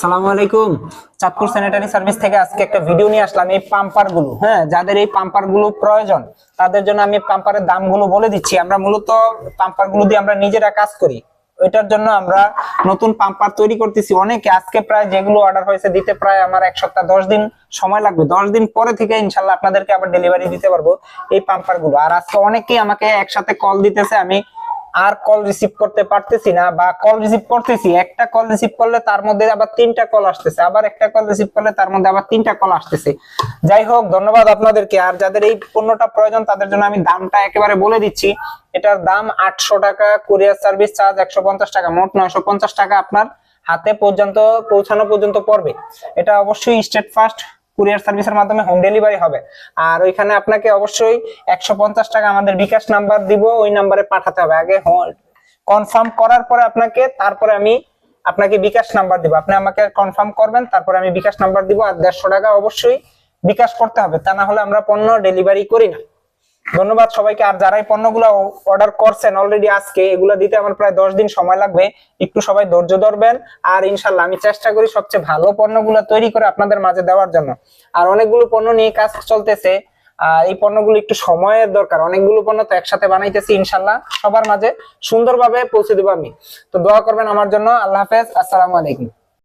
সালামু আলাইকুম। Chandpur sanitary service থেকে আজকে একটা ভিডিও নিয়ে আসলাম, এই হ্যাঁ যাদের এই প্রয়োজন, তাদের জন্য আমি পাম্পারের দামগুলো বলে দিচ্ছি। আমরা মূলত দিয়ে আমরা নিজেরা কাজ করি। ওইটার জন্য আমরা নতুন পাম্পার তৈরি করতেছি। অনেকে আজকে প্রায় যেগুলো অর্ডার হয়েছে, দিতে প্রায় আমার এক সপ্তাহ, দশ দিন সময় লাগবে। দশ দিন পরে থেকে ইনশাল্লাহ আপনাদেরকে আবার ডেলিভারি দিতে পারব এই পাম্পারগুলো আর আজকে অনেকেই আমাকে একসাথে কল দিতেছে, আমি আর কল রিসিভ করতে পারতেছি না বা কল রিসিভ করতেছি, একটা কল রিসিভ করলে তার মধ্যে আবার তিনটা কল আসতেছে, আবার একটা কল রিসিভ করলে তার মধ্যে আবার তিনটা কল আসতেছে। যাই হোক, ধন্যবাদ আপনাদেরকে। আর যাদের এই পণ্যটা প্রয়োজন, তাদের জন্য আমি দামটা একেবারে বলে দিচ্ছি। এটার দাম আটশো টাকা কুরিয়ার সার্ভিস চার্জ একশো পঞ্চাশ টাকা, মোট নয়শো পঞ্চাশ টাকা আপনার হাতে পর্যন্ত পৌঁছানো পর্যন্ত পড়বে। এটা অবশ্যই স্টেট ফার্স্ট কুরিয়ার সার্ভিসের মাধ্যমে হোম ডেলিভারি হবে। আর ওইখানে আপনাকে অবশ্যই একশো পঞ্চাশ টাকা আমাদের বিকাশ নাম্বার দিব, ওই নাম্বারে পাঠাতে হবে। আগে কনফার্ম করার পরে আপনাকে, তারপরে আমি আপনাকে বিকাশ নাম্বার দিব। আপনি আমাকে কনফার্ম করবেন, তারপরে আমি বিকাশ নাম্বার দিব। আর দেড়শো টাকা অবশ্যই বিকাশ করতে হবে। তা না হলে আমরা পণ্য ডেলিভারি করি না। ধন্যবাদ সবাইকে। আর যারা এই পণ্যগুলো অর্ডার করছেন অলরেডি আজকে, এগুলো দিতে আমার প্রায় দশ দিন সময় লাগবে। একটু সবাই ধৈর্য ধরবেন আর ইনশাল্লাহ আমি চেষ্টা করি সবচেয়ে ভালো পণ্যগুলো তৈরি করে আপনাদের মাঝে দেওয়ার জন্য। আর অনেকগুলো পণ্য নিয়ে কাজ চলতেছে। আর এই পণ্যগুলো একটু সময়ের দরকার। অনেকগুলো পণ্য তো একসাথে বানাইতেছি ইনশাল্লাহ সবার মাঝে। সুন্দরভাবে পৌঁছে দেবো আমি। তো দোয়া করবেন আমার জন্য। আল্লাহ হাফেজ। আসসালামু আলাইকুম।